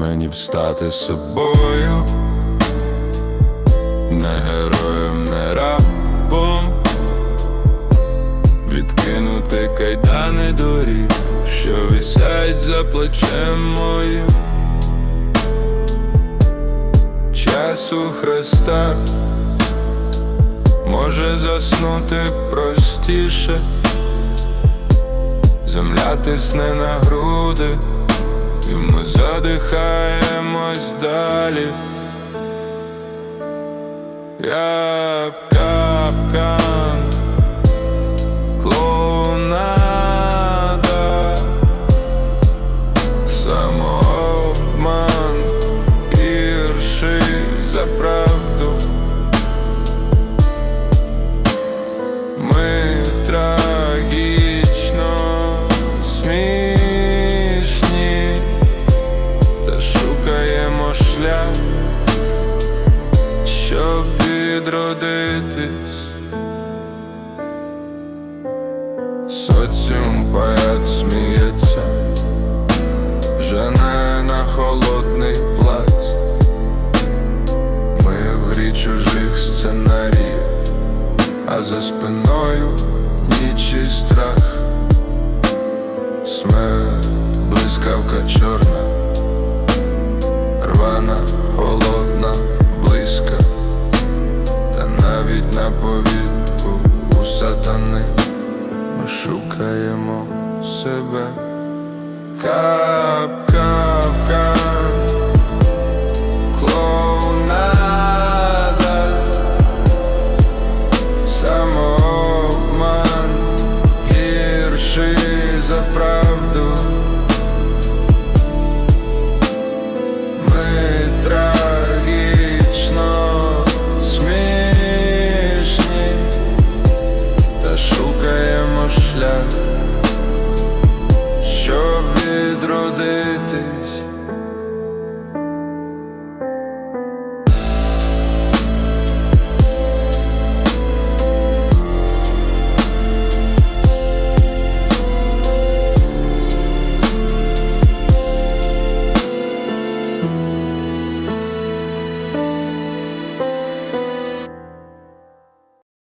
мені б стати собою, не героєм, не рабом, відкинути кайдани доріг, що висять за плечем моїм. Час у Христа. Може заснути простіше, земля тисне на груди, задихаємось далі. Я капкан, відродитись, соціум поет сміється, жене на холодний плац, ми в грі чужих сценаріїв, а за спиною ніч і страх, смерть, блискавка чорна, рвана холодна. шукаємо себе. Yeah.